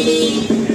Amém.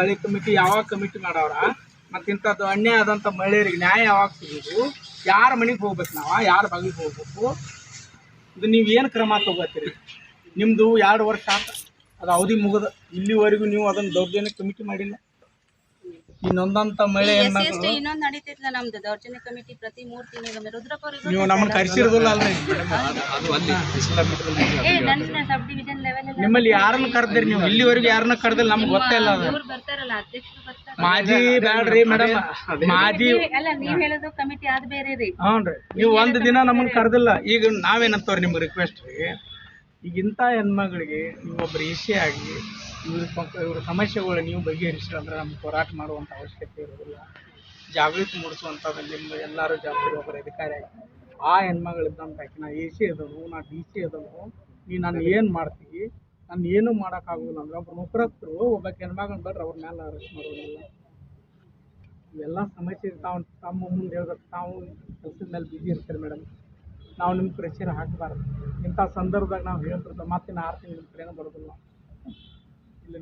ಹಳೆ, ಕಮಿಟಿ ಯಾವಾಗ ಕಮಿಟಿ ಮಾಡವ್ರ? ಮತ್ತೆ ಇಂಥದ್ದು ಅನ್ಯಾಯ ಆದಂಥ ಮಹಿಳೆಯರಿಗೆ ನ್ಯಾಯ ಯಾವಾಗ ಸಿಗೋದು ಯಾರ ಮನೆಗೆ ಹೋಗ್ಬೇಕು ನಾವು? ಯಾರ ಬಾಗಿಲಿಗೆ ಹೋಗ್ಬೇಕು? ಇದು ನೀವು ಏನು ಕ್ರಮ ತಗೋತೀರಿ? ನಿಮ್ಮದು ಎರಡು ವರ್ಷ ಆತ, ಅದು ಅವಧಿ ಮುಗಿದ, ಇಲ್ಲಿವರೆಗೂ ನೀವು ಅದನ್ನು ದೌರ್ಜನ್ಯ ಕಮಿಟಿ ಮಾಡಿಲ್ಲ. ಈ ನೊಂದಂಥ ಮಹಿಳೆ ಹೆಣ್ಮಕ್ಳು ಇನ್ನೊಂದು ನಡೀತಿತ್ಲ ನಮ್ದು. ದೌರ್ಜನ್ಯ ಕಮಿಟಿ ಪ್ರತಿ ಮೂರ್ ತಿಂಗಳಿಗೆ ರುದ್ರಪ್ಪ ಅವ್ರಿಗೆ ನೀವು ನಮ್ಮನ್ನು ಕರೆಸಿರೋದಿಲ್ಲ ಅಲ್ಲ ಏ ನನ್ನ ಸಬ್ ಡಿವಿಷನ್ ಲೆವೆಲ್ ನಿಮ್ಮಲ್ಲಿ ಯಾರನ್ನ ಕರ್ದಿರಿ ನೀವು? ಇಲ್ಲಿವರೆಗೂ ಯಾರನ್ನ ಕರೆದಿಲ್ಲ? ನಮ್ಗೆ ಗೊತ್ತೇ ಇಲ್ಲ ಅದು. ಇವ್ರು ಬರ್ತಾರಲ್ಲ ಅಧ್ಯಕ್ಷರು ಬರ್ತಾರ. ಮಾಜಿ ಬ್ಯಾಡ್ರಿ ಮೇಡಮ್ ಮಾಜಿ ಅಲ್ಲ ನೀವ್ ಹೇಳೋದು ಕಮಿಟಿ ಆದ್ ಬೇರೆ ರೀ. ಹ್ಞೂ ನೀವು ಒಂದು ದಿನ ನಮ್ಮನ್ನ ಕರೆದಿಲ್ಲ. ಈಗ ನಾವೇನಂತವ್ರಿ ನಿಮ್ಗೆ ರಿಕ್ವೆಸ್ಟ್ ರೀ? ಈಗ ಇಂಥ ಹೆಣ್ಮಗಳಿಗೆ ನೀವು ಒಬ್ಬರು ಈಸಿ ಆಗಿ ಇವ್ರ ಇವ್ರ ಸಮಸ್ಯೆಗಳು ನೀವು ಬಗೆಹರಿಸಿಲ್ಲ ಅಂದ್ರೆ ನಮ್ಗೆ ಹೋರಾಟ ಮಾಡುವಂಥ ಅವಶ್ಯಕತೆ ಇರೋದಿಲ್ಲ. ಜಾಗೃತಿ ಮೂಡಿಸುವಂಥದ್ದು ನಿಮ್ಮ ಎಲ್ಲರೂ ಜಾಗೃತಿ ಒಬ್ಬರು ಅಧಿಕಾರಿ ಆಗಿ. ಆ ಹೆಣ್ಮಗಳಿದ್ದಂತ ಆಕೆ ನಾ ಎ ಸಿ ಅದನು ನಾ ಡಿ ಸಿ ಅದನು ನೀ ನಾನು ಏನು ಮಾಡ್ತೀವಿ ನಾನು ಏನೂ ಮಾಡೋಕ್ಕಾಗೋದಿಲ್ಲ ಅಂದ್ರೆ ಒಬ್ಬ ನೌಕರಸ್ಥರು ಒಬ್ಬ ಹೆಣ್ಮಗಳನ್ನ ಬರ್ರಿ, ಅವ್ರ ಮೇಲೆ ಅರೆಸ್ಟ್ ಮಾಡೋದಿಲ್ಲ ಇವೆಲ್ಲ ಸಮಸ್ಯೆ ತಾವು ತಮ್ಮ ಮುಂದೆ ಹೇಳ್ಬೇಕು. ತಾವು ಕೆಲಸದ ಮೇಲೆ ಬಿಜಿ ಇರ್ತೀರಿ ಮೇಡಮ್ ನಾವು ನಿಮ್ಮ ಪ್ರೆಷರ್ ಹಾಕಬಾರ್ದು. ಇಂಥ ಸಂದರ್ಭದಾಗ ನಾವು ಹೇಳ್ತಿರ್ತೇವೆ, ಮತ್ತೆ ಆರು ತಿಂಗಳು ಕಡೆನೂ ಬರೋದಿಲ್ಲ.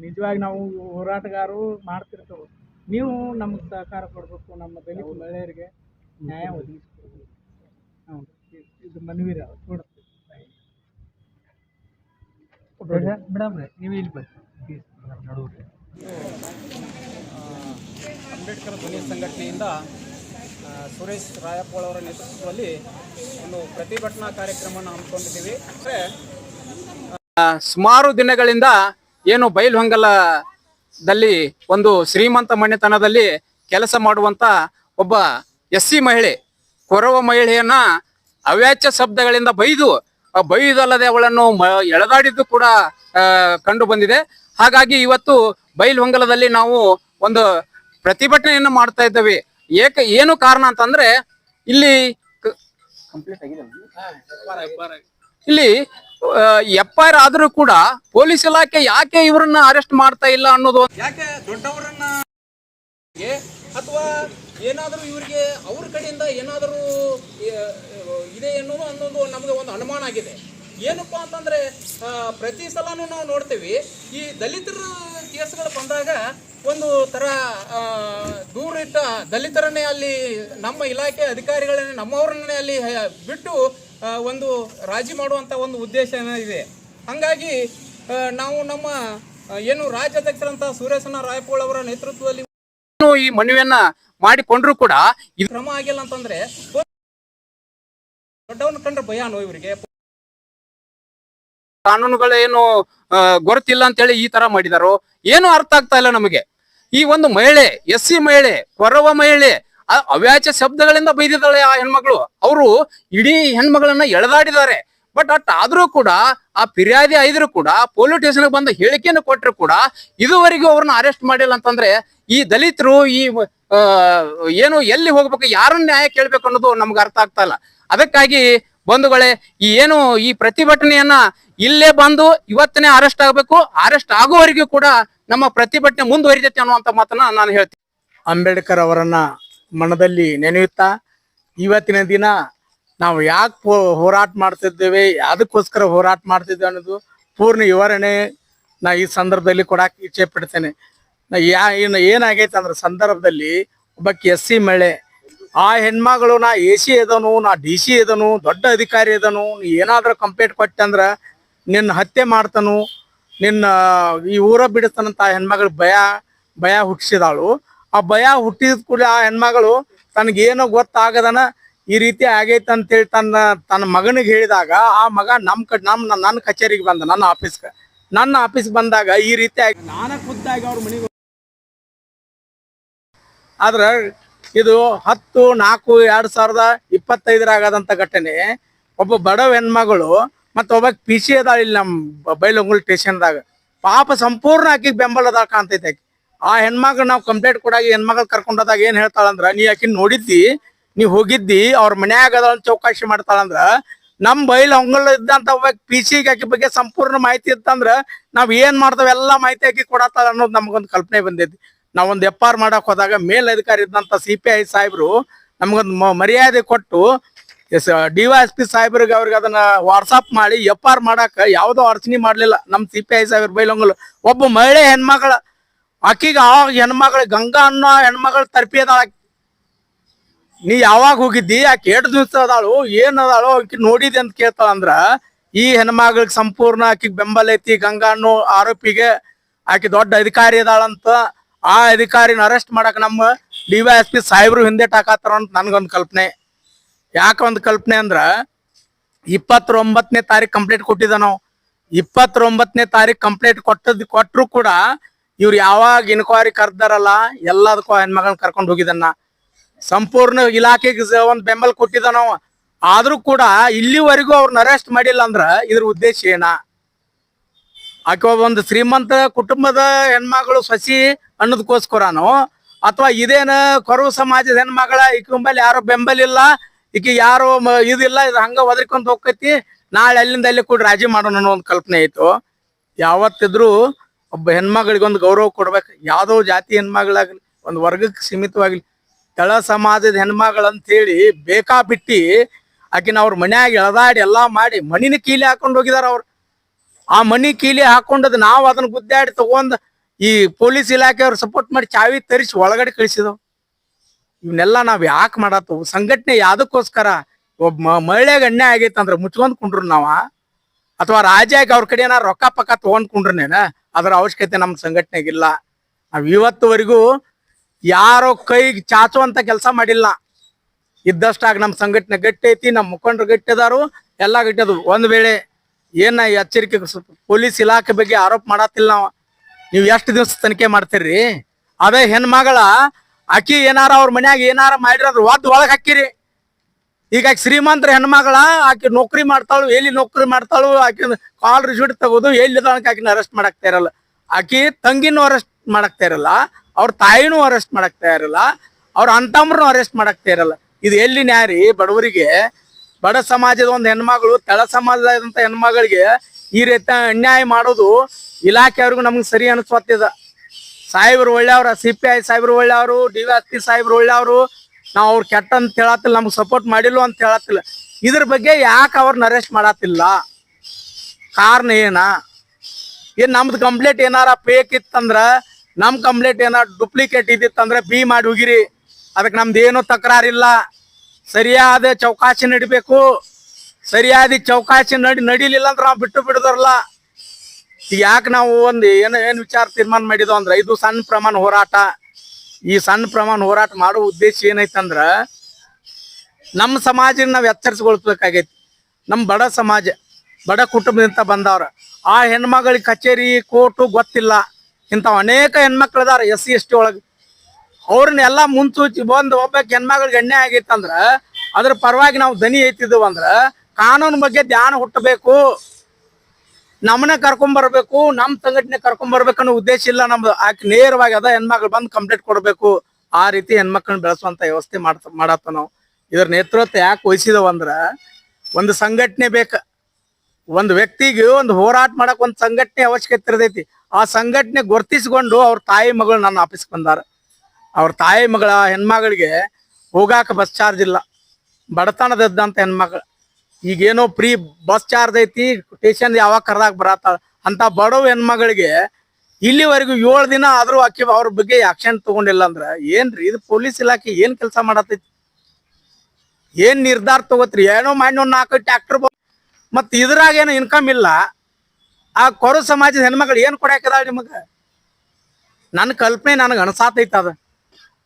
ನಿಜವಾಗಿ ನಾವು ಹೋರಾಟಗಾರರು ಮಾಡ್ತಿರ್ತೇವೆ. ನೀವು ನಮಗೆ ಸಹಕಾರ ಕೊಡಬೇಕು ನಮ್ಮ ದಲಿತ ಮಹಿಳೆಯರಿಗೆ ನ್ಯಾಯ ಒದಗಿಸ್ಕೊಡ್ಬೇಕು. ಹ್ಞೂ ಇದು ಮನವಿ ಕೊಡ್ತೀವಿ ಮೇಡಮ್ ರೀ ನೀವು ಇಲ್ಲಿ ನಡುವ್ರಿ ಅಂಬೇಡ್ಕರ್ ಧ್ವನಿ ಸಂಘಟನೆಯಿಂದ ಸುರೇಶ್ ರಾಯಪ್ಪೋಳ್ ಅವರ ನೇತೃತ್ವದಲ್ಲಿ ಒಂದು ಪ್ರತಿಭಟನಾ ಕಾರ್ಯಕ್ರಮವನ್ನು ಹಮ್ಮಿಕೊಂಡಿದ್ದೀವಿ. ಅಂದರೆ ಸುಮಾರು ದಿನಗಳಿಂದ ಏನು ಬೈಲ್ಹೊಂಗಲದಲ್ಲಿ ಒಂದು ಶ್ರೀಮಂತ ಮನೆತನದಲ್ಲಿ ಕೆಲಸ ಮಾಡುವಂತ ಒಬ್ಬ ಎಸ್ ಸಿ ಮಹಿಳೆ ಕೊರವ ಮಹಿಳೆಯನ್ನ ಅವ್ಯಾಚ್ಯ ಶಬ್ದಗಳಿಂದ ಬೈದು ಆ ಬೈದಲ್ಲದೆ ಅವಳನ್ನು ಎಳೆದಾಡಿದ್ದು ಕೂಡ ಕಂಡು ಬಂದಿದೆ. ಹಾಗಾಗಿ ಇವತ್ತು ಬೈಲ್ಹೊಂಗಲದಲ್ಲಿ ನಾವು ಒಂದು ಪ್ರತಿಭಟನೆಯನ್ನು ಮಾಡ್ತಾ ಇದ್ದೇವೆ. ಏಕೆ ಏನು ಕಾರಣ ಅಂತಂದ್ರೆ ಇಲ್ಲಿ ಇಲ್ಲಿ ಎಫ್ ಐ ಆರ್ ಆದ್ರೂ ಕೂಡ ಪೊಲೀಸ್ ಇಲಾಖೆ ಯಾಕೆ ಇವರನ್ನ ಅರೆಸ್ಟ್ ಮಾಡ್ತಾ ಇಲ್ಲ ಅನ್ನೋದು ಯಾಕೆ ದೊಡ್ಡವರನ್ನ ಅಥವಾ ಏನಾದರೂ ಇವರಿಗೆ ಅವ್ರ ಕಡೆಯಿಂದ ಏನಾದರೂ ಇದೆ ಅನ್ನೋದು ಅನ್ನೋದು ನಮಗೆ ಒಂದು ಅನುಮಾನ ಆಗಿದೆ. ಏನಪ್ಪ ಅಂತಂದ್ರೆ ಪ್ರತಿ ಸಲನೂ ನಾವು ನೋಡ್ತೀವಿ, ಈ ದಲಿತರ ಕೇಸ್ಗಳು ಬಂದಾಗ ಒಂದು ತರ ದೂರಿಟ್ಟ ದಲಿತರನ್ನೇ ಅಲ್ಲಿ ನಮ್ಮ ಇಲಾಖೆ ಅಧಿಕಾರಿಗಳನ್ನೇ, ನಮ್ಮವರನ್ನೇ ಅಲ್ಲಿ ಬಿಟ್ಟು ಒಂದು ರಾಜಿ ಮಾಡುವಂತ ಒಂದು ಉದ್ದೇಶ ಇದೆ. ಹಾಗಾಗಿ ನಾವು ನಮ್ಮ ಏನು ರಾಜ್ಯಾಧ್ಯಕ್ಷರಂತ ಸುರೇಶನ ರಾಯಪೋಳ್ ಅವರ ನೇತೃತ್ವದಲ್ಲಿ ಈ ಮನವಿಯನ್ನ ಮಾಡಿಕೊಂಡ್ರು ಕೂಡ ಕ್ರಮ ಆಗಿಲ್ಲ ಅಂತಂದ್ರೆ ದೊಡ್ಡವನ್ನ ಕಂಡ್ರೆ ಭಯಾನೋ ಇವರಿಗೆ. ಕಾನೂನುಗಳೇನು ಗೊರತಿಲ್ಲ ಗೊತ್ತಿಲ್ಲ ಅಂತೇಳಿ ಈ ತರ ಮಾಡಿದಾರೋ ಏನು ಅರ್ಥ ಆಗ್ತಾ ಇಲ್ಲ ನಮಗೆ. ಈ ಒಂದು ಮಹಿಳೆ ಎಸ್ ಸಿ ಮಹಿಳೆ ಕೊರವ ಮಹಿಳೆ ಆ ಅವ್ಯಾಚ ಶಬ್ದಗಳಿಂದ ಬೈದಿದ್ದಾಳೆ ಆ ಹೆಣ್ಮಗಳು. ಅವರು ಇಡೀ ಹೆಣ್ಮಗಳನ್ನ ಎಳೆದಾಡಿದ್ದಾರೆ. ಬಟ್ ಅಟ್ ಆದ್ರೂ ಕೂಡ, ಆ ಫಿರ್ಯಾದಿ ಆಯ್ದ್ರು ಕೂಡ, ಪೊಲೀಸ್ ಸ್ಟೇಷನ್ ಬಂದ ಹೇಳಿಕೆಯನ್ನು ಕೊಟ್ಟರು ಕೂಡ, ಇದುವರೆಗೂ ಅವ್ರನ್ನ ಅರೆಸ್ಟ್ ಮಾಡಿಲ್ಲ ಅಂತಂದ್ರೆ, ಈ ದಲಿತರು ಈ ಏನು ಎಲ್ಲಿ ಹೋಗ್ಬೇಕು, ಯಾರನ್ನ ನ್ಯಾಯ ಕೇಳ್ಬೇಕು ಅನ್ನೋದು ನಮ್ಗೆ ಅರ್ಥ ಆಗ್ತಾ ಇಲ್ಲ. ಅದಕ್ಕಾಗಿ ಬಂಧುಗಳೇ, ಈ ಏನು ಈ ಪ್ರತಿಭಟನೆಯನ್ನ ಇಲ್ಲೇ ಬಂದು ಇವತ್ತನೇ ಅರೆಸ್ಟ್ ಆಗಬೇಕು, ಅರೆಸ್ಟ್ ಆಗುವವರೆಗೂ ಕೂಡ ನಮ್ಮ ಪ್ರತಿಭಟನೆ ಮುಂದುವರಿತೈತೆ ಅನ್ನುವಂತ ಮಾತನ್ನ ನಾನು ಹೇಳ್ತೀನಿ. ಅಂಬೇಡ್ಕರ್ ಅವರನ್ನ ಮನದಲ್ಲಿ ನೆನೆಯುತ್ತಾ ಇವತ್ತಿನ ದಿನ ನಾವು ಯಾಕೆ ಹೋರಾಟ ಮಾಡ್ತಿದ್ದೇವೆ ಅದಕ್ಕೋಸ್ಕರ ಹೋರಾಟ ಮಾಡ್ತಿದ್ದೇವೆ ಅನ್ನೋದು ಪೂರ್ಣ ವಿವರಣೆ ನಾ ಈ ಸಂದರ್ಭದಲ್ಲಿ ಕೊಡಕ್ಕೆ ಇಚ್ಛೆ ಪಡ್ತೇನೆ. ಯಾ, ಏನು, ಏನಾಗೈತೆ ಅಂದ್ರೆ ಸಂದರ್ಭದಲ್ಲಿ ಒಬ್ಬಕ್ಕೆ ಎಸ್ ಸಿ ಮಹಿಳೆ ಆ ಹೆಣ್ಮಗಳು ನಾ ಎ ಸಿ ಇದನು ನಾ ಡಿ ಸಿ ಇದನು ದೊಡ್ಡ ಅಧಿಕಾರಿ ಇದನು ಏನಾದರೂ ಕಂಪ್ಲೇಂಟ್ ಕೊಟ್ಟೆ ಅಂದ್ರೆ ನಿನ್ನ ಹತ್ಯೆ ಮಾಡ್ತಾನು, ನಿನ್ನ ಈ ಊರ ಬಿಡಿಸ್ತಾನಂತ ಹೆಣ್ಮಗಳು ಭಯ ಭಯ ಹುಟ್ಟಿಸಿದಾಳು. ಆ ಭಯ ಹುಟ್ಟಿದ ಕೂಡಲೇ ಆ ಹೆಣ್ಮಗಳು ತನಗೇನೋ ಗೊತ್ತಾಗದನ ಈ ರೀತಿ ಆಗೈತೆ ಅಂತೇಳಿ ತನ್ನ ತನ್ನ ಮಗನಿಗೆ ಹೇಳಿದಾಗ ಆ ಮಗ ನಮ್ಮ ಕಡೆ ನಮ್ಮ ನನ್ನ ಕಚೇರಿಗೆ ಬಂದ ನನ್ನ ಆಫೀಸ್ಗೆ. ನನ್ನ ಆಫೀಸ್ಗೆ ಬಂದಾಗ ಈ ರೀತಿ ಆಗಿ ನಾನೇ ಖುದ್ದಾಗಿ ಅವ್ರ ಮನೆಗೆ ಆದ್ರೆ ಇದು ಹತ್ತು ನಾಲ್ಕು ಎರಡ್ ಸಾವಿರದ ಇಪ್ಪತ್ತೈದರಾಗದಂತ ಘಟನೆ. ಒಬ್ಬ ಬಡವ ಹೆಣ್ಮಗಳು ಮತ್ತು ಒಬ್ಬ ಪಿ ಸಿ ಅದಾಳ ಇಲ್ಲಿ ನಮ್ಮ ಬೈಲೊಂಗುಲ್ ಸ್ಟೇಷನ್ದಾಗ. ಪಾಪ ಸಂಪೂರ್ಣ ಆಕಿಗೆ ಬೆಂಬಲ ಅದಾಳ ಕಾಣ್ತೈತೆ ಆಕಿ. ಆ ಹೆಣ್ಮಕ್ಳು ನಾವು ಕಂಪ್ಲೇಂಟ್ ಕೊಡಾಗಿ ಹೆಣ್ಮಕ್ಳು ಕರ್ಕೊಂಡೋದಾಗ ಏನ್ ಹೇಳ್ತಾಳಂದ್ರ, ನೀ ಆಕಿನ ನೋಡಿದ್ದಿ, ನೀ ಹೋಗಿದ್ದಿ, ಅವ್ರ ಮನ್ಯಾಗ ಅದ ಚೌಕಾಶಿ ಮಾಡ್ತಾಳಂದ್ರ, ನಮ್ ಬೈಲ್ ಹೊಂಗಲ್ ಇದ್ದಂತ ಒಬ್ಬ ಪಿ ಸಿ ಆಕಿ ಬಗ್ಗೆ ಸಂಪೂರ್ಣ ಮಾಹಿತಿ ಇತ್ತಂದ್ರ, ನಾವ್ ಏನ್ ಮಾಡ್ತಾವ ಎಲ್ಲಾ ಮಾಹಿತಿ ಆಕಿ ಕೊಡತ್ತಾಳ ಅನ್ನೋದು ನಮಗೊಂದು ಕಲ್ಪನೆ ಬಂದೈತಿ. ನಾವೊಂದು ಎಫ್ ಆರ್ ಮಾಡಕ್ ಹೋದಾಗ ಮೇಲಧಿಕಾರಿ ಇದ್ದಂತ ಸಿ ಪಿ ಐ ಸಾಹೇಬ್ರು ನಮ್ಗೊಂದು ಮರ್ಯಾದೆ ಕೊಟ್ಟು, S D Y S P ಸಾಹೇಬ್ರಿಗೆ ಅವ್ರಿಗೆ ಅದನ್ನ ವಾಟ್ಸಪ್ ಮಾಡಿ, ಎಫ್ ಆರ್ ಮಾಡಾಕ ಯಾವುದೋ ಅರ್ಚನೆ ಮಾಡ್ಲಿಲ್ಲ. ನಮ್ ಸಿ ಪಿ ಐ ಸಾಹೇಬ್ರ ಬೈಲೊಂಗಲ್ ಒಬ್ಬ ಮಹಿಳೆ ಹೆಣ್ಮಗಳ ಆಕಿಗೆ ಆವಾಗ ಹೆಣ್ಮಗಳು ಗಂಗಾ ಅನ್ನೋ ಹೆಣ್ಮಗಳು ತರ್ಪಿ ಅದಾಳ. ನೀ ಯಾವಾಗ ಹೋಗಿದ್ದಿ? ಆಕೆ ಎಷ್ಟು ದಿವಸ ಅದಾಳು? ಏನ್ ಅದಾಳು ಆಕಿ ನೋಡಿದೆ ಅಂತ ಕೇಳ್ತಾಳ ಅಂದ್ರ, ಈ ಹೆಣ್ಮಗಳಿಗೆ ಸಂಪೂರ್ಣ ಆಕಿಗೆ ಬೆಂಬಲ ಐತಿ, ಗಂಗಾ ಅನ್ನೋ ಆರೋಪಿಗೆ ಆಕೆ ದೊಡ್ಡ ಅಧಿಕಾರಿ ಅದಾಳಂತ ಆ ಅಧಿಕಾರಿನ ಅರೆಸ್ಟ್ ಮಾಡಕ್ ನಮ್ಮ ಡಿ ವೈ ಎಸ್ ಪಿ ಸಾಹೇಬ್ರು ಹಿಂದೆ ಟಾಕಾತಾರ ಅಂತ ನನ್ಗೊಂದ್ ಕಲ್ಪನೆ. ಯಾಕೆ ಒಂದು ಕಲ್ಪನೆ ಅಂದ್ರ ಇಪ್ಪತ್ತೊಂಬತ್ತನೇ ತಾರೀಕು ಕಂಪ್ಲೇಂಟ್ ಕೊಟ್ಟಿದ್ದ ನಾವು. ಇಪ್ಪತ್ತೊಂಬತ್ತನೇ ತಾರೀಕು ಕಂಪ್ಲೇಂಟ್ ಕೊಟ್ಟದ್ ಕೊಟ್ರು ಕೂಡ ಇವ್ರು ಯಾವಾಗ ಇನ್ಕ್ವೈರಿ ಕರ್ದಾರಲ್ಲ, ಎಲ್ಲದಕ್ಕೂ ಹೆಣ್ಮಗಳನ್ನ ಕರ್ಕೊಂಡು ಹೋಗಿದನ್ನ ಸಂಪೂರ್ಣ ಇಲಾಖೆಗೆ ಒಂದು ಬೆಂಬಲ ಕೊಟ್ಟಿದ್ದ ನಾವು ಆದ್ರೂ ಕೂಡ ಇಲ್ಲಿವರೆಗೂ ಅವ್ರನ್ನ ಅರೆಸ್ಟ್ ಮಾಡಿಲ್ಲ ಅಂದ್ರ ಇದ್ರ ಉದ್ದೇಶ ಏನ? ಆಕೆ ಒಂದು ಶ್ರೀಮಂತ ಕುಟುಂಬದ ಹೆಣ್ಮಗಳು ಸಸಿ ಅನ್ನೋದಕ್ಕೋಸ್ಕರನು ಅಥವಾ ಇದೇನ ಕೊರವು ಸಮಾಜದ ಹೆಣ್ಮಗಳ, ಈಕೆ ಮೇಲೆ ಯಾರೋ ಬೆಂಬಲ ಇಲ್ಲ, ಈಕೆ ಯಾರೋ ಇದಿಲ್ಲ ಇದು ಹಂಗ ಒದರ್ಕೊಂತ ಹೋಗ್ತೈತಿ, ನಾಳೆ ಅಲ್ಲಿಂದ ಅಲ್ಲಿ ಕೂಡ ರಾಜಿ ಮಾಡೋಣ ಅನ್ನೋ ಒಂದು ಕಲ್ಪನೆ ಆಯ್ತು ಯಾವತ್ತಿದ್ರು ಒಬ್ಬ ಹೆಣ್ಮಗಳಿಗೆ ಒಂದು ಗೌರವ ಕೊಡ್ಬೇಕು. ಯಾವುದೋ ಜಾತಿ ಹೆಣ್ಮಗಳಾಗ್ಲಿ, ಒಂದು ವರ್ಗಕ್ಕೆ ಸೀಮಿತವಾಗಲಿ ತಳ ಸಮಾಜದ ಹೆಣ್ಮಗಳಂತೇಳಿ ಬೇಕಾಬಿಟ್ಟಿ ಆಕಿನ ಅವ್ರ ಮನ್ಯಾಗ ಎಳದಾಡಿ ಎಲ್ಲಾ ಮಾಡಿ ಮಣಿನ ಕೀಲಿ ಹಾಕೊಂಡು ಹೋಗಿದಾರ ಅವ್ರು. ಆ ಮನಿ ಕೀಲಿ ಹಾಕೊಂಡದ್ ನಾವು ಅದನ್ನ ಗುದ್ದಾಡಿ ತಗೊಂಡ್ ಈ ಪೊಲೀಸ್ ಇಲಾಖೆಯವ್ರು ಸಪೋರ್ಟ್ ಮಾಡಿ ಚಾವಿ ತರಿಸಿ ಒಳಗಡೆ ಕಳಿಸಿದವು. ಇವನ್ನೆಲ್ಲ ನಾವು ಯಾಕೆ ಮಾಡತ್ತವು ಸಂಘಟನೆ ಯಾವ್ದಕ್ಕೋಸ್ಕರ ಒಬ್ಬ ಮಹಿಳೆಗೆ ಅನ್ಯಾಯ ಆಗೈತೆ ಅಂದ್ರೆ ಮುಚ್ಕೊಂಡ್ ಕುಂಡ್ರು ನಾವ? ಅಥವಾ ರಾಜ್ಯಾಗ ಅವ್ರ ಕಡೆ ರೊಕ್ಕ ಪಕ್ಕ ತಗೊಂಡ್ ಕುಂಡ್ರನೇನ? ಅದರ ಅವಶ್ಯಕತೆ ನಮ್ಮ ಸಂಘಟನೆಗಿಲ್ಲ. ನಾವು ಇವತ್ತುವರೆಗೂ ಯಾರೋ ಕೈಗೆ ಚಾಚುವಂತ ಕೆಲಸ ಮಾಡಿಲ್ಲ. ಇದ್ದಷ್ಟಾಗ ನಮ್ಮ ಸಂಘಟನೆ ಗಟ್ಟಿ ಐತಿ ನಮ್ಮ ಮುಖಂಡರು ಗಟ್ಟಿದಾರು, ಎಲ್ಲ ಗಟ್ಟಿ ಅದು ಒಂದ್ ವೇಳೆ ಏನ ಎಚ್ಚರಿಕೆ ಪೊಲೀಸ್ ಇಲಾಖೆ ಬಗ್ಗೆ ಆರೋಪ ಮಾಡತ್ತಿಲ್ಲ ನಾವು, ನೀವು ಎಷ್ಟು ದಿವಸ ತನಿಖೆ ಮಾಡ್ತೀರಿ? ಅದೇ ಹೆಣ್ಮಗಳ ಅಕ್ಕಿ ಏನಾರ ಅವ್ರ ಮನ್ಯಾಗ ಏನಾರ ಮಾಡಿರೋದು ಒದ್ದು ಒಳಗೆ ಹಾಕಿರಿ. ಈಗ ಶ್ರೀಮಂತ ಶ್ರೀಮಂತರ ಹೆಣ್ಮಗಳ, ಆಕೆ ನೌಕರಿ ಮಾಡ್ತಾಳು, ಎಲ್ಲಿ ನೌಕರಿ ಮಾಡ್ತಾಳು, ಆಕೆ ಕಾಲ್ ರಿಸೀಟ್ ತಗೋದು, ಎಲ್ಲಿ ಆಕಿನ ಅರೆಸ್ಟ್ ಮಾಡಕ್ತಾ ಇರಲ್ಲ. ಆಕಿ ತಂಗಿನೂ ಅರೆಸ್ಟ್ ಮಾಡಕ್ತಾ ಇರಲ್ಲ, ಅವ್ರ ತಾಯಿನೂ ಅರೆಸ್ಟ್ ಮಾಡಕ್ತಾ ಇರಲ್ಲ, ಅವ್ರ ಅಂತಮ್ರು ಅರೆಸ್ಟ್ ಮಾಡಕ್ತಾ ಇರಲ್ಲ. ಇದು ಎಲ್ಲಿ ನ್ಯಾರಿ? ಬಡವರಿಗೆ, ಬಡ ಸಮಾಜದ ಒಂದು ಹೆಣ್ಮಗಳು, ತಳ ಸಮಾಜದಂತ ಹೆಣ್ಮಗಳಿಗೆ ಈ ರೀತಿ ಅನ್ಯಾಯ ಮಾಡೋದು ಇಲಾಖೆಯವ್ರಿಗೂ ನಮ್ಗೆ ಸರಿ ಅನಿಸ್ವತ್ತಿದ. ಸಾಹೇಬ್ರು ಒಳ್ಳೆಯವ್ರ ಸಿ ಪಿ ಐ ಸಾಹೇಬ್ರು ಒಳ್ಳೆಯವರು ಡಿ ವಿ ಸಾಹೇಬ್ರು ಒಳ್ಳೆಯವರು ನಾವು ಅವ್ರು ಕೆಟ್ಟ ಅಂತ ಹೇಳತ್ತಿಲ್ಲ, ನಮ್ಗೆ ಸಪೋರ್ಟ್ ಮಾಡಿಲ್ಲ ಅಂತ ಹೇಳತ್ತಿಲ್ಲ. ಇದ್ರ ಬಗ್ಗೆ ಯಾಕೆ ಅವ್ರನ್ನ ಅರೆಸ್ಟ್ ಮಾಡತ್ತಿಲ್ಲ? ಕಾರಣ ಏನ? ಏನು ನಮ್ದು ಕಂಪ್ಲೇಂಟ್ ಏನಾರ ಫೇಕ್ ಇತ್ತಂದ್ರೆ ನಮ್ಮ ಕಂಪ್ಲೇಂಟ್ ಏನಾರ ಡೂಪ್ಲಿಕೇಟ್ ಇದ್ದಿತ್ತಂದ್ರೆ ಬಿ ಮಾಡಿ ಹೋಗಿರಿ ಅದಕ್ಕೆ ನಮ್ದು ಏನೂ ತಕರಾರಿಲ್ಲ. ಸರಿಯಾದ ಚೌಕಾಸಿ ನಡಿಬೇಕು. ಸರಿಯಾದ ಚೌಕಾಸಿ ನಡಿ ನಡಿಲಿಲ್ಲ ಅಂದ್ರೆ ನಾವು ಬಿಟ್ಟು ಬಿಡದ್ರಲ್ಲ ಯಾಕೆ ನಾವು ಒಂದು ಏನು ಏನು ವಿಚಾರ ತೀರ್ಮಾನ ಮಾಡಿದ್ವು ಅಂದ್ರೆ, ಇದು ಸಣ್ಣ ಪ್ರಮಾಣ ಹೋರಾಟ. ಈ ಸಣ್ಣ ಪ್ರಮಾಣ ಹೋರಾಟ ಮಾಡೋ ಉದ್ದೇಶ ಏನೈತಂದ್ರ ನಮ್ಮ ಸಮಾಜ ನಾವು ಎಚ್ಚರಿಸ್ಕೊಳ್ಬೇಕಾಗೈತಿ. ನಮ್ಮ ಬಡ ಸಮಾಜ, ಬಡ ಕುಟುಂಬದಿಂದ ಬಂದವ್ರ. ಆ ಹೆಣ್ಮಗಳಿಗೆ ಕಚೇರಿ, ಕೋರ್ಟು ಗೊತ್ತಿಲ್ಲ. ಇಂಥವ್ ಅನೇಕ ಹೆಣ್ಮಕ್ಳು ಅದಾರ ಎಸ್ ಸಿ, ಎಸ್ ಟಿ ಒಳಗೆ. ಅವ್ರನ್ನೆಲ್ಲ ಮುನ್ಸೂಚಿ ಬಂದು ಒಬ್ಬಕ್ಕೆ ಹೆಣ್ಮಗಳಿಗೆ ಎಣ್ಣೆ ಆಗೈತಂದ್ರ ಅದ್ರ ಪರವಾಗಿ ನಾವು ದನಿ ಐತಿದ್ವು ಅಂದ್ರ ಕಾನೂನು ಬಗ್ಗೆ ಧ್ಯಾನ ಹುಟ್ಟಬೇಕು. ನಮ್ಮನ್ನ ಕರ್ಕೊಂಡ್ ಬರ್ಬೇಕು, ನಮ್ ಸಂಘಟನೆ ಕರ್ಕೊಂಡ್ ಬರ್ಬೇಕು ಅನ್ನೋ ಉದ್ದೇಶ ಇಲ್ಲ. ನಮ್ದು ಆಕೆ ನೇರವಾಗಿ ಅದ, ಹೆಣ್ಮಕ್ಳು ಬಂದು ಕಂಪ್ಲೇಂಟ್ ಕೊಡ್ಬೇಕು. ಆ ರೀತಿ ಹೆಣ್ಮಕ್ಳನ್ನ ಬೆಳೆಸುವಂತ ವ್ಯವಸ್ಥೆ ಮಾಡ್ತ ಮಾಡತ್ತ ನಾವು. ಇದ್ರ ನೇತೃತ್ವ ಯಾಕೆ ವಹಿಸಿದವ ಅಂದ್ರ, ಒಂದು ಸಂಘಟನೆ ಬೇಕ. ಒಂದು ವ್ಯಕ್ತಿಗೆ ಒಂದು ಹೋರಾಟ ಮಾಡಕ್ ಒಂದು ಸಂಘಟನೆ ಅವಶ್ಯಕತೆ ಇರ್ತೈತಿ. ಆ ಸಂಘಟನೆ ಗುರ್ತಿಸ್ಕೊಂಡು ಅವ್ರ ತಾಯಿ ಮಗಳು ನನ್ನ ಆಫೀಸ್ಗೆ ಬಂದಾರ. ಅವ್ರ ತಾಯಿ ಮಗಳ ಹೆಣ್ಮಗಳಿಗೆ ಹೋಗಾಕ ಬಸ್ ಚಾರ್ಜ್ ಇಲ್ಲ. ಬಡತನದದ್ದಂತ ಹೆಣ್ಮಕ್ಳು. ಈಗೇನೋ ಫ್ರೀ ಬಸ್ ಚಾರ್ಜ್ ಐತಿ ಸ್ಟೇಷನ್ ಯಾವಾಗ ಕರ್ದಾಗ ಬರತ್ತ? ಅಂತ ಬಡವ ಹೆಣ್ಮಗಳಿಗೆ ಇಲ್ಲಿವರೆಗೂ ಏಳು ದಿನ ಆದ್ರೂ ಆಕಿ ಅವ್ರ ಬಗ್ಗೆ ಆಕ್ಷನ್ ತಗೊಂಡಿಲ್ಲ ಅಂದ್ರ ಏನ್ರಿ? ಇದು ಪೊಲೀಸ್ ಇಲಾಖೆ ಏನ್ ಕೆಲಸ ಮಾಡತೈತಿ ಏನ್ ನಿರ್ಧಾರ ತಗೋತ್ರಿ? ಏನೋ ಮಾಡಿ ಒಂದ್ ನಾಲ್ಕು ಟ್ಯಾಕ್ಟರ್ ಮತ್ ಇದ್ರಾಗ ಏನು ಇನ್ಕಮ್ ಇಲ್ಲ. ಆ ಕೊರ ಸಮಾಜದ ಹೆಣ್ಮಗಳು ಏನ್ ಕೊಡಾಕದಾಳ ನಿಮಗ? ನನ್ನ ಕಲ್ಪನೆ ನನಗೆ ಅನ್ಸಾತೈತ ಅದ.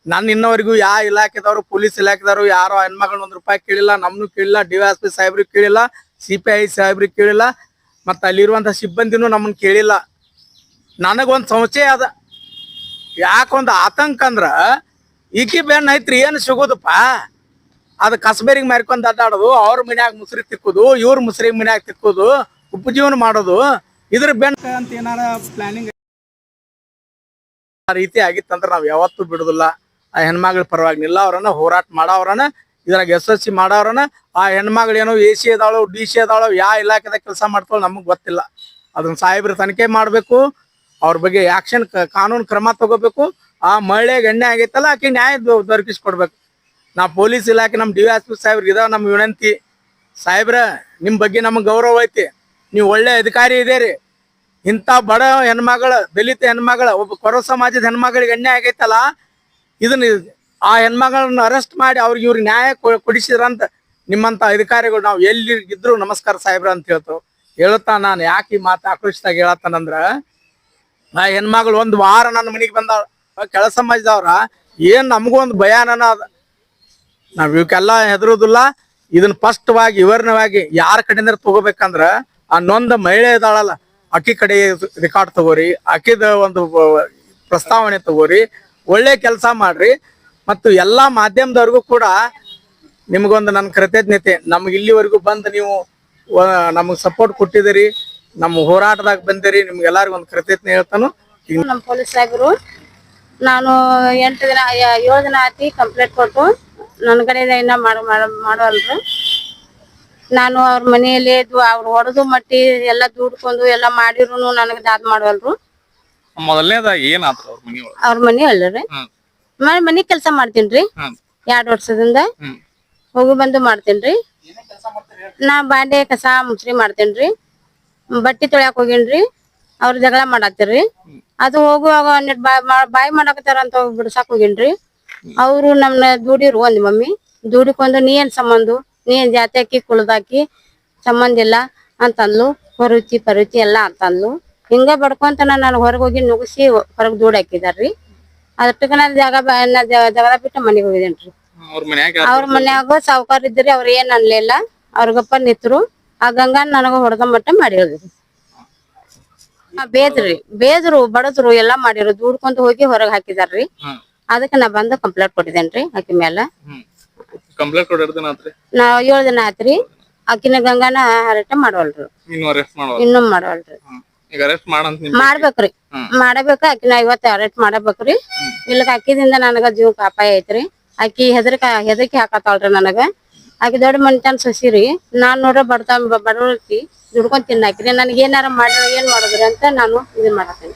ನಾನು ಇನ್ನವರೆಗೂ ಯಾವ ಇಲಾಖೆದವರು ಪೊಲೀಸ್ ಇಲಾಖೆದವರು ಯಾರೋ ಹೆಣ್ಮಗಳ ಒಂದು ರೂಪಾಯಿ ಕೇಳಿಲ್ಲ ನಮ್ನು ಕೇಳಿಲ್ಲ ಡಿ ಎಸ್ ಪಿ ಸಾಹೇಬ್ರಿಗೆ ಕೇಳಿಲ್ಲ ಸಿ ಪಿ ಐ ಸಾಹೇಬ್ರಿಗೆ ಕೇಳಿಲ್ಲ ಮತ್ತು ಅಲ್ಲಿರುವಂಥ ಸಿಬ್ಬಂದಿನೂ ನಮ್ಮನ್ನು ಕೇಳಿಲ್ಲ. ನನಗೊಂದು ಸಂಶಯ ಅದ. ಯಾಕೊಂದು ಆತಂಕ ಅಂದ್ರೆ ಈಕಿ ಬೆನ್ನ ಐತ್ರಿ ಏನು ಸಿಗೋದಪ್ಪ? ಅದು ಕಸಬೇರಿಗೆ ಮಾರ್ಕೊಂಡು ಅಡ್ಡಾಡೋದು ಅವ್ರ ಮನ್ಯಾಗ ಮುಸ್ರಿ ತಿಕ್ಕೋದು ಇವ್ರ ಮುಸ್ರಿ ಮನ್ಯಾಗ ತಿಕ್ಕೋದು ಉಪಜೀವನ ಮಾಡೋದು ಇದ್ರ ಬೆನ್ ಅಂತ ಏನಾರ ಪ್ಲಾನಿಂಗ್ ಆ ರೀತಿ ಆಗಿತ್ತಂದ್ರೆ ನಾವು ಯಾವತ್ತೂ ಬಿಡುದಿಲ್ಲ. ಆ ಹೆಣ್ಮಗಳ ಪರವಾಗಿ ನಿಲ್ಲವ್ರನ್ನ ಹೋರಾಟ ಮಾಡವ್ರನ್ನ ಇದ್ರಾಗ ಯಶಸ್ವಿ ಮಾಡವ್ರನ್ನ ಆ ಹೆಣ್ಮಗಳು ಏನೋ ಎ ಸಿ ಅದಾಳೋ, ಡಿ ಸಿ ಅದಾಳೋ ಯಾವ ಇಲಾಖೆದಾಗ ಕೆಲಸ ಮಾಡ್ತಾಳೋ ನಮಗೆ ಗೊತ್ತಿಲ್ಲ. ಅದನ್ನ ಸಾಹೇಬ್ರ ತನಿಖೆ ಮಾಡಬೇಕು, ಅವ್ರ ಬಗ್ಗೆ ಆಕ್ಷನ್ ಕಾನೂನು ಕ್ರಮ ತಗೋಬೇಕು, ಆ ಮಹಿಳೆಗೆ ಎಣ್ಣೆ ಆಗೈತಲ್ಲ, ಆಕೆ ನ್ಯಾಯ ದೊರಕಿಸಿ ದೊರಕಿಸ್ಕೊಡ್ಬೇಕು. ನಾ ಪೊಲೀಸ್ ಇಲಾಖೆ ನಮ್ಮ ಡಿ ಎಸ್ ಪಿ ಸಾಹೇಬ್ರಿಗೆ ಇದಾವೆ ನಮ್ಮ ವಿನಂತಿ. ಸಾಹೇಬ್ರ ನಿಮ್ಮ ಬಗ್ಗೆ ನಮ್ಗೆ ಗೌರವ ಐತಿ. ನೀವು ಒಳ್ಳೆ ಅಧಿಕಾರಿ ಇದೇರಿ. ಇಂಥ ಬಡ ಹೆಣ್ಮಗಳ, ದಲಿತ ಹೆಣ್ಮಗಳ, ಒಬ್ಬ ಕೊರ ಸಮಾಜದ ಹೆಣ್ಮಗಳಿಗೆ ಎಣ್ಣೆ ಆಗೈತಲ್ಲ ಇದನ್ನ ಆ ಹೆಣ್ಮಗಳನ್ನ ಅರೆಸ್ಟ್ ಮಾಡಿ ಅವ್ರಿಗೆ ಇವ್ರಿಗೆ ನ್ಯಾಯ ಕೊಡಿಸಿದ್ರಂತ ನಿಮ್ಮಂತ ಅಧಿಕಾರಿಗಳು ನಾವು ಎಲ್ಲಿ ಇದ್ರು ನಮಸ್ಕಾರ ಸಾಹೇಬ್ರ ಅಂತ ಹೇಳ್ತು ಹೇಳುತ್ತಾ ನಾನು ಯಾಕೆ ಈ ಮಾತು ಆಕ್ರೋಶದಾಗ ಹೇಳತ್ತಾನಂದ್ರ ಆ ಹೆಣ್ಮಗಳು ಒಂದು ವಾರ ನನ್ನ ಮನೆಗೆ ಬಂದ ಕೆಲಸ ಸಮಾಜದವ್ರ, ಏನ್ ನಮಗೂ ಒಂದು ಭಯಾನನ ಅದ. ನಾವ್ ಇವಕ್ಕೆಲ್ಲ ಹೆದರುದಿಲ್ಲ. ಇದನ್ನ ಸ್ಪಷ್ಟವಾಗಿ ವಿವರಣವಾಗಿ ಯಾರ ಕಡೆಯಿಂದ ತಗೋಬೇಕಂದ್ರ, ಆ ನೊಂದ ಮಹಿಳೆ ಇದಾಳಲ್ಲ ಅಕ್ಕಿ ಕಡೆ ರೆಕಾರ್ಡ್ ತಗೋರಿ, ಅಕ್ಕಿದ ಒಂದು ಪ್ರಸ್ತಾವನೆ ತಗೋರಿ ಒಳ್ಳೆ ಕೆಲಸ ಮಾಡ್ರಿ. ಮತ್ತು ಎಲ್ಲಾ ಮಾಧ್ಯಮದವ್ರಿಗೂ ಕೂಡ ನಿಮಗೊಂದು ನನ್ನ ಕೃತಜ್ಞತೆ. ನಮ್ಗೆ ಇಲ್ಲಿವರೆಗೂ ಬಂದು ನೀವು ನಮಗೆ ಸಪೋರ್ಟ್ ಕೊಟ್ಟಿದ್ದೀರಿ. ನಮ್ಮ ಹೋರಾಟದಾಗ ಬಂದಿರಿ. ನಿಮ್ಗೆಲ್ಲರಿಗೂ ಒಂದು ಕೃತಜ್ಞತೆ ಹೇಳ್ತಾನು. ನಮ್ಮ ಪೊಲೀಸ್ ಸಾಹೇಬರು, ನಾನು ಎಂಟು ದಿನ ಏಳು ದಿನ ಆತಿ ಕಂಪ್ಲೇಂಟ್ ಕೊಟ್ಟು ನನ್ನ ಕಡೆಯಿಂದ ಇನ್ನ ಮಾಡ, ಮಾಡ- ಮಾಡವಲ್ರು. ನಾನು ಅವ್ರ ಮನೆಯಲ್ಲಿ ಅವ್ರು ಹೊಡೆದು ಮಟ್ಟಿ ಎಲ್ಲ ದುಡ್ಕೊಂಡು ಎಲ್ಲ ಮಾಡಿರು ನನಗೆ ದಾದ್ ಮಾಡವಲ್ರು. ಮೊದಲನೇದ ಏನಾತ್ರ ಅವ್ರ ಮನಿ ಅವ್ರ ಮನಿ ಹ್ಮ್. ಮನೆ ಮನೆ ಕೆಲಸ ಮಾಡ್ತೀನ್ರಿ. ಹ್ಮ್. ಎರಡ್ ವರ್ಷದಿಂದ ಹ್ಮ್. ಹೋಗಿ ಬಂದು ಮಾಡ್ತೇನ್ರಿ. ನಾ ಬಾಂಡೆ ಕಸ ಮುಸ್ರಿ ಮಾಡ್ತೇನ್ರಿ. ಬಟ್ಟಿ ತೊಳ್ಯಾಕ ಹೋಗಿನ್ರಿ. ಅವ್ರ ಜಗಳ ಮಾಡತ್ತೀರಿ. ಅದು ಹೋಗುವಾಗ ನೆಟ್ ಬಾಯ್ ಮಾಡಕತ್ತಾರ ಅಂತ ಹೋಗಿ ಬಿಡ್ಸಾಕ್ ಹೋಗೇನ್ರಿ. ಅವ್ರು ನಮ್ನ ದುಡಿರು ಒಂದ್ ಮಮ್ಮಿ. ದುಡಿಕೊಂಡು ನೀ ಏನ್ ಸಂಬಂಧ? ನೀ ಏನ್ ಜಾತಿ ಹಾಕಿ ಕುಳ್ದಾಕಿ ಸಂಬಂಧ ಇಲ್ಲ ಅಂತಂದ್ಲು. ಪರುತಿ ಪರುತಿ ಎಲ್ಲಾ ಅಂತಂದ್ಲು. ಹಿಂಗ ಬಡ್ಕೊಂತ ನಾನು ಹೊರಗೆ ಹೋಗಿ ನುಗ್ಸಿ ಹೊರಗ್ ದೂಡ್ ಹಾಕಿದಾರ್ರಿ. ಅದಕ್ಕೆ ನಾನು ಜಾಗ ಜಾಗ ಬಿಟ್ಟು ಮನೆಗೆ ಹೋಗಿದೇನ್ರಿ. ಅವ್ರ ಮನ್ಯಾಗ ಸಾವುಕಾರ ಇದ್ರಿ ಅವ್ರ ಏನ್ ಅನ್ಲಿಲ್ಲ. ಅವ್ರಿಗಪ್ಪ ನಿತ್ರು. ಆ ಗಂಗಾ ನನಗ ಹೊಡೆದ ಮಟ್ಟ ಮಾಡಿರೋದ್ರಿ ಆ, ಬೇದ್ರಿ ಬೇದ್ರು ಬಡದ್ರು ಎಲ್ಲಾ ಮಾಡಿರು ದುಡ್ಕೊಂತ ಹೋಗಿ ಹೊರಗ್ ಹಾಕಿದಾರ್ರಿ. ಅದಕ್ಕೆ ನಾ ಬಂದು ಕಂಪ್ಲೇಂಟ್ ಕೊಟ್ಟಿದ್ದೇನ್ರಿ ಆಕಿ ಮ್ಯಾಲ. ನಾವ್ ಏಳ್ ದಿನ ಆತ್ರಿ. ಆಕಿನ ಗಂಗಾನ ಹರಟ ಮಾಡವಲ್ರು. ಇನ್ನು ಮಾಡವಲ್ರಿ. ಈಗ ಅರೆಸ್ಟ್ ಮಾಡಂತ ನಿಮ್ ಮಾಡ್ಬೇಕ್ರಿ. ಮಾಡಬೇಕು ಆಕಿನ ಇವತ್ತ ಅರೆಸ್ಟ್ ಮಾಡಬೇಕ್ರಿ. ಇಲ್ಲಕ ಅಕ್ಕಿದಿಂದ ನನಗ ಜೀವ ಅಪಾಯ ಐತ್ರಿ. ಅಕ್ಕಿ ಹೆದರಿಕ ಹೆದರಿಕೆ ಹಾಕತ್ತಾಳ್ರಿ ನನಗ. ಅಕ್ಕಿ ದೊಡ್ಡ ಸಸಿ ರೀ ನಾನ್ ನೋಡ್ರ ಬಡತ ಬಡವರ್ತಿ ದುಡ್ಕೊಂಡ್ ತಿನ್ನಾಕ್ರಿ. ನನಗೆ ಏನಾರ ಮಾಡ್ರಿ ಏನ್ ಮಾಡಿದ್ರಿ ಅಂತ ನಾನು ಇದನ್ ಮಾಡತ್ತೇನೆ.